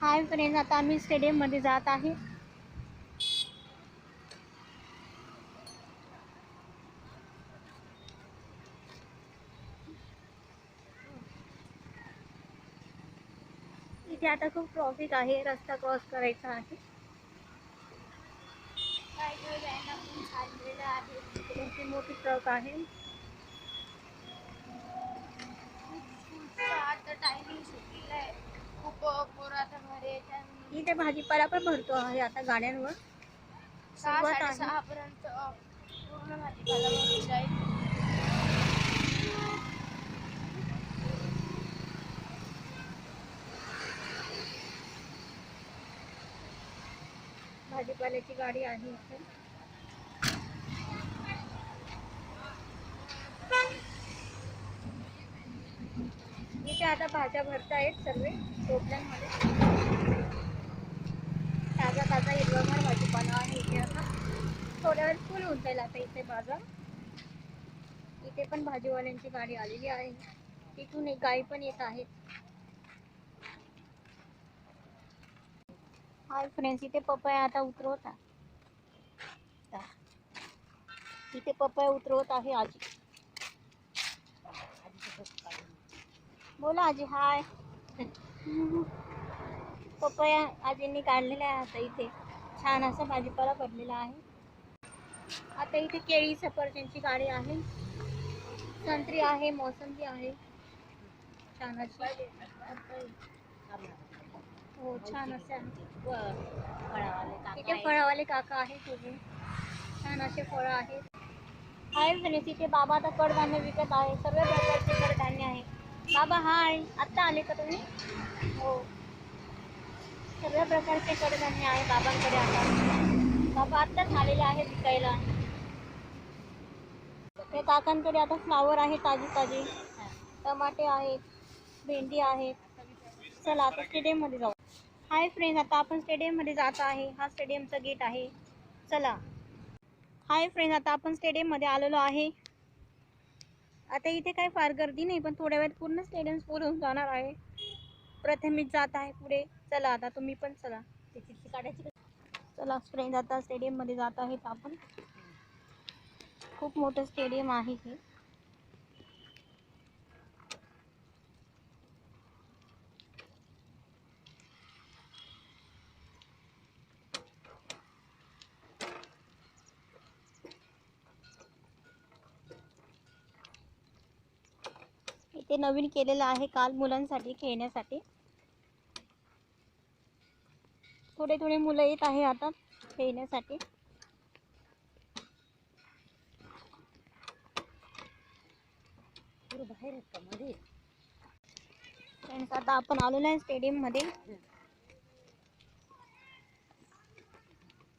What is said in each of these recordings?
Hi friends आता आम्ही स्टेडियममध्ये जात आहे. इथे आता खूप ट्रॉफिक आहे रस्ता क्रॉस करायचा आहे. मोठी मोठी ट्रक आहे आता टायमिंग सुटलेला आहे खूप पोरं आता घरी येतात इथे भाजीपाला पण भरतो आहे आता गाड्यांवर. सहा सुरुवात आहे. पूर्ण भाजीपाला जाईल. भाजीपाल्याची गाडी आहे इथे. इथे आता भाज्या भरतायत सर्व टोपल्यांमध्ये हिरवागार भाजीपाला आहे इथे आता. थोड्या वेळ फुल होऊन जाईल आता इथे बाजार. इथे पण भाजीवाल्यांची गाडी आलेली आहे. तिथून एक गाई पण येत आहेत हाय फ्रेंड्स इथे पपया आता उतरवत आहे. इथे पपया उतरवत आहे आजी. बोला आजी हाय पपया आजींनी काढलेल्या आहे आता इथे. छान असा भाजीपाला भरलेला आहे. आता इथे केळी सफरचंदची गाडी आहे. संत्री आहे, मोसंबी आहे. छान अशी. छान असे आहे. इथे फळावाले काका आहेत तुझे छान असे फळं आहेत. हाय फ्रेंड्स, इथे बाबा आता कडधान्य विकत आहे. सर्व प्रकारचे कडधान्य आहे. बाबा, हाय. आत्ता आले का तुम्ही? हो. सगळ्या प्रकारचे कडधान्य आहे बाबांकडे आता. बाबा आत्ताच आलेले आहेत विकायला. हे काकांकडे आता फ्लावर आहे ताजी ताजी टमाटे आहेत भेंडी आहेत. चला आता स्टेडियममध्ये जाऊ. हाय फ्रेंड आता आपण स्टेडियममध्ये जात आहे. हा स्टेडियमचा गेट आहे. चला. हाय फ्रेंड आता आपण स्टेडियममध्ये आलेलो आहे. आता इथे काय फार गर्दी नाही पण थोड्या वेळात पूर्ण स्टेडियम फुल होऊन जाणार आहे. प्रथमेश जात आहे पुढे. चला आता तुम्ही पण चला. काढायची चला फ्रेंड आता स्टेडियममध्ये जात आहेत आपण. खूप मोठं स्टेडियम आहे हे. इथे नवीन केलेलं आहे काल मुलांसाठी खेळण्यासाठी. थोडे थोडे मुलं येत आहे आता खेळण्यासाठी. फ्रेंड्स आता आपण आलेलो आहे स्टेडियममध्ये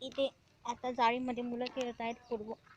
इथे आता जाळीमध्ये मुलं खेळत आहेत फुटबॉल.